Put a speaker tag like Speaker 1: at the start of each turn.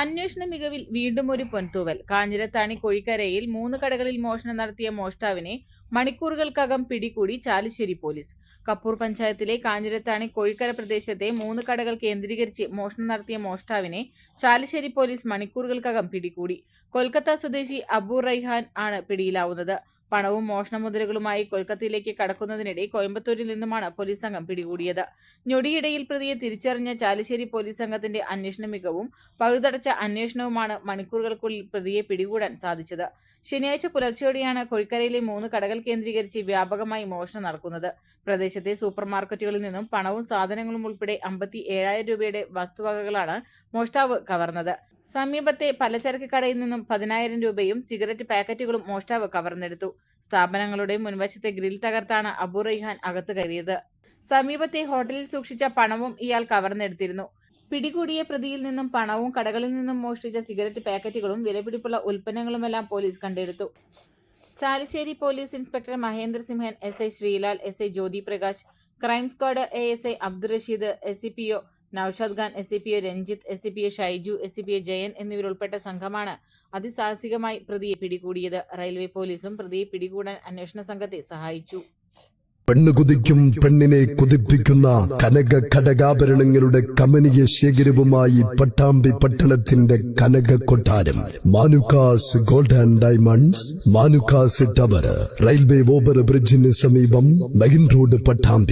Speaker 1: അന്വേഷണ മികവിൽ വീണ്ടും ഒരു പൊൻതൂവൽ. കാഞ്ഞിരത്താണി കോഴിക്കരയിൽ മൂന്ന് കടകളിൽ മോഷണം നടത്തിയ മോഷ്ടാവിനെ മണിക്കൂറുകൾക്കകം പിടികൂടി ചാലിശ്ശേരി പോലീസ്. കപ്പൂർ പഞ്ചായത്തിലെ കാഞ്ഞിരത്താണി കോഴിക്കര പ്രദേശത്തെ മൂന്ന് കടകൾ കേന്ദ്രീകരിച്ച് മോഷണം നടത്തിയ മോഷ്ടാവിനെ ചാലിശ്ശേരി പോലീസ് മണിക്കൂറുകൾക്കകം പിടികൂടി. കൊൽക്കത്ത സ്വദേശി അബു റൈഹാൻ ആണ് പിടിയിലാവുന്നത്. പണവും മോഷണ മുദ്രകളുമായി കൊൽക്കത്തയിലേക്ക് കടക്കുന്നതിനിടെ കോയമ്പത്തൂരിൽ നിന്നുമാണ് പോലീസ് സംഘം പിടികൂടിയത്. ഞൊടിയിടയിൽ പ്രതിയെ തിരിച്ചറിഞ്ഞ ചാലിശ്ശേരി പോലീസ് സംഘത്തിന്റെ അന്വേഷണ മികവും പഴുതടച്ച അന്വേഷണവുമാണ് മണിക്കൂറുകൾക്കുള്ളിൽ പ്രതിയെ പിടികൂടാൻ സാധിച്ചത്. ശനിയാഴ്ച പുലർച്ചെയോടെയാണ് കൊഴിക്കരയിലെ മൂന്ന് കടകൾ കേന്ദ്രീകരിച്ച് വ്യാപകമായി മോഷണം നടക്കുന്നത്. പ്രദേശത്തെ സൂപ്പർ മാർക്കറ്റുകളിൽ നിന്നും പണവും സാധനങ്ങളും ഉൾപ്പെടെ അമ്പത്തി ഏഴായിരം രൂപയുടെ വസ്തുവകകളാണ് മോഷ്ടാവ് കവർന്നത്. സമീപത്തെ പലചരക്ക് കടയിൽ നിന്നും പതിനായിരം രൂപയും സിഗരറ്റ് പാക്കറ്റുകളും മോഷ്ടാവ് കവർന്നെടുത്തു. സ്ഥാപനങ്ങളുടെ മുൻവശത്തെ ഗ്രിൽ തകർത്താണ് അബു റൈഹാൻ അകത്ത് കയറിയത്. സമീപത്തെ ഹോട്ടലിൽ സൂക്ഷിച്ച പണവും ഇയാൾ കവർന്നെടുത്തിരുന്നു. പിടികൂടിയ പ്രതിയിൽ നിന്നും പണവും കടകളിൽ നിന്നും മോഷ്ടിച്ച സിഗരറ്റ് പാക്കറ്റുകളും വിലപിടിപ്പുള്ള ഉൽപ്പന്നങ്ങളുമെല്ലാം പോലീസ് കണ്ടെടുത്തു. Chalissery police inspector Mahendra Simhan S I Sreelal S I Jyothi Prakash crime squad A S I Abdul Rasheed S C P O Noushad Khan S C P Ranjith S C P Shaiju S C P O Jayan എന്നിവരുൾപ്പെട്ട സംഘമാണ് അതിസാഹസികമായി പ്രതിയെ പിടികൂടിയത്. Railway പോലീസും പ്രതിയെ പിടികൂടാൻ അന്വേഷണ സംഘത്തെ സഹായിച്ചു.
Speaker 2: പെണ്ണ് കുതിക്കും പെണ്ണിനെ കുതിപ്പിക്കുന്ന കനക ഘടകാഭരണങ്ങളുടെ കമനീയ ശേഖരവുമായി പട്ടാമ്പി പട്ടണത്തിന്റെ കനക കൊട്ടാരം. Manukkas gold and diamonds Manukkas tower railway over ബ്രിഡ്ജിന് സമീപം മെയിൻ റോഡ് പട്ടാമ്പി.